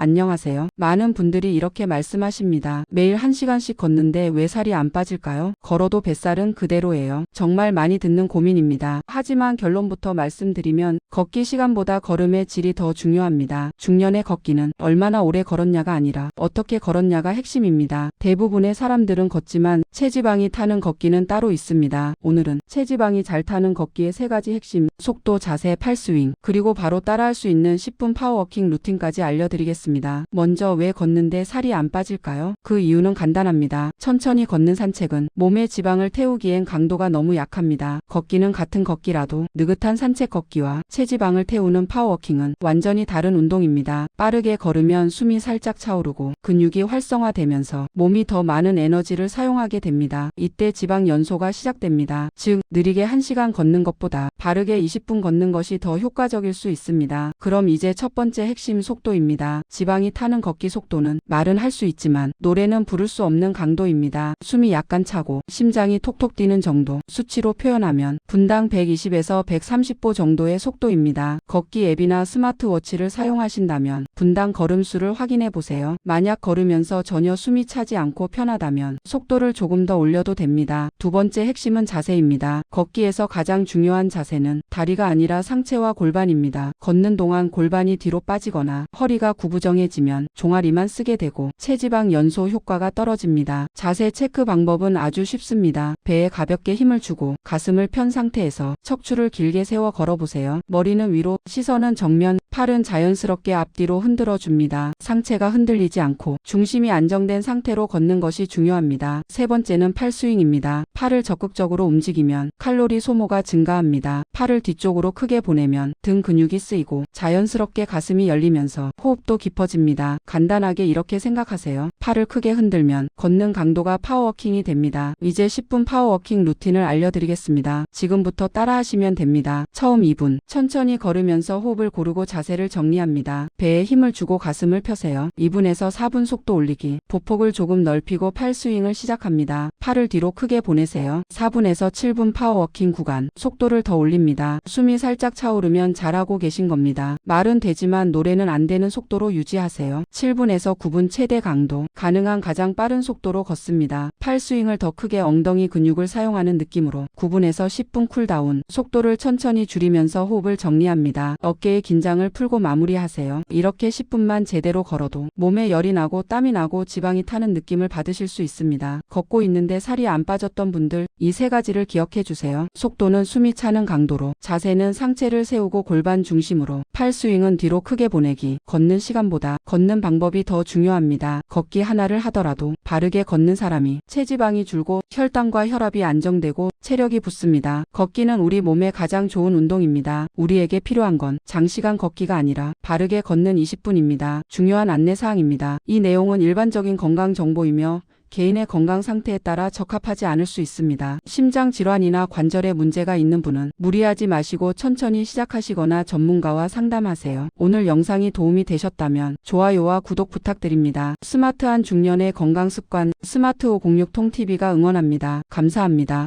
안녕하세요. 많은 분들이 이렇게 말씀하십니다. 매일 1시간씩 걷는데 왜 살이 안 빠질까요? 걸어도 뱃살은 그대로예요. 정말 많이 듣는 고민입니다. 하지만 결론부터 말씀드리면 걷기 시간보다 걸음의 질이 더 중요합니다. 중년의 걷기는 얼마나 오래 걸었냐가 아니라 어떻게 걸었냐가 핵심입니다. 대부분의 사람들은 걷지만 체지방이 타는 걷기는 따로 있습니다. 오늘은 체지방이 잘 타는 걷기의 세 가지 핵심, 속도, 자세, 팔스윙, 그리고 바로 따라할 수 있는 10분 파워워킹 루틴까지 알려드리겠습니다. 먼저 왜 걷는데 살이 안 빠질까요? 그 이유는 간단합니다. 천천히 걷는 산책은 몸의 지방을 태우기엔 강도가 너무 약합니다. 걷기는 같은 걷기라도 느긋한 산책 걷기와 체지방을 태우는 파워워킹은 완전히 다른 운동입니다. 빠르게 걸으면 숨이 살짝 차오르고 근육이 활성화되면서 몸이 더 많은 에너지를 사용하게 됩니다. 이때 지방 연소가 시작됩니다. 즉, 느리게 1시간 걷는 것보다 바르게 20분 걷는 것이 더 효과적일 수 있습니다. 그럼 이제 첫 번째 핵심 속도입니다. 지방이 타는 걷기 속도는 말은 할 수 있지만 노래는 부를 수 없는 강도입니다. 숨이 약간 차고 심장이 톡톡 뛰는 정도 수치로 표현하면 분당 120에서 130보 정도의 속도입니다. 걷기 앱이나 스마트워치를 사용하신다면 분당 걸음수를 확인해 보세요. 만약 걸으면서 전혀 숨이 차지 않고 편하다면 속도를 조금 더 올려도 됩니다. 두 번째 핵심은 자세입니다. 걷기에서 가장 중요한 자세는 다리가 아니라 상체와 골반입니다. 걷는 동안 골반이 뒤로 빠지거나 허리가 구부정해지면 종아리만 쓰게 되고 체지방 연소 효과가 떨어집니다. 자세 체크 방법은 아주 쉽습니다. 배에 가볍게 힘을 주고 가슴을 편 상태에서 척추를 길게 세워 걸어보세요. 머리는 위로, 시선은 정면, 팔은 자연스럽게 앞뒤로 흔들어 줍니다. 상체가 흔들리지 않고 중심이 안정된 상태로 걷는 것이 중요합니다. 세 번째는 팔 스윙입니다. 팔을 적극적으로 움직이면 칼로리 소모가 증가합니다. 팔을 뒤쪽으로 크게 보내면 등 근육이 쓰이고 자연스럽게 가슴이 열리면서 호흡도 깊어집니다. 간단하게 이렇게 생각하세요. 팔을 크게 흔들면 걷는 강도가 파워워킹이 됩니다. 이제 10분 파워워킹 루틴을 알려드리겠습니다. 지금부터 따라하시면 됩니다. 처음 2분 천천히 걸으면서 호흡을 고르고 자세 를 정리합니다. 배에 힘을 주고 가슴을 펴세요. 2분에서 4분 속도 올리기. 보폭을 조금 넓히고 팔 스윙을 시작합니다. 팔을 뒤로 크게 보내세요. 4분에서 7분 파워워킹 구간. 속도를 더 올립니다. 숨이 살짝 차오르면 잘하고 계신 겁니다. 말은 되지만 노래는 안 되는 속도로 유지하세요. 7분에서 9분 최대 강도. 가능한 가장 빠른 속도로 걷습니다. 팔 스윙을 더 크게 엉덩이 근육을 사용하는 느낌으로 9분에서 10분 쿨다운. 속도를 천천히 줄이면서 호흡을 정리합니다. 어깨의 긴장을 풀고 마무리하세요. 이렇게 10분만 제대로 걸어도 몸에 열이 나고 땀이 나고 지방이 타는 느낌을 받으실 수 있습니다. 걷고 있는데 살이 안 빠졌던 분들 이 세 가지를 기억해 주세요. 속도는 숨이 차는 강도로, 자세는 상체를 세우고 골반 중심으로, 팔 스윙은 뒤로 크게 보내기, 걷는 시간보다 걷는 방법이 더 중요합니다. 걷기 하나를 하더라도 바르게 걷는 사람이 체지방이 줄고 혈당과 혈압이 안정되고 체력이 붙습니다. 걷기는 우리 몸에 가장 좋은 운동입니다. 우리에게 필요한 건 장시간 걷기가 아니라 바르게 걷는 20분입니다. 중요한 안내 사항입니다. 이 내용은 일반적인 건강 정보이며 개인의 건강 상태에 따라 적합하지 않을 수 있습니다. 심장 질환이나 관절에 문제가 있는 분은 무리하지 마시고 천천히 시작하시거나 전문가와 상담하세요. 오늘 영상이 도움이 되셨다면 좋아요와 구독 부탁드립니다. 스마트한 중년의 건강 습관 스마트 506 통TV가 응원합니다. 감사합니다.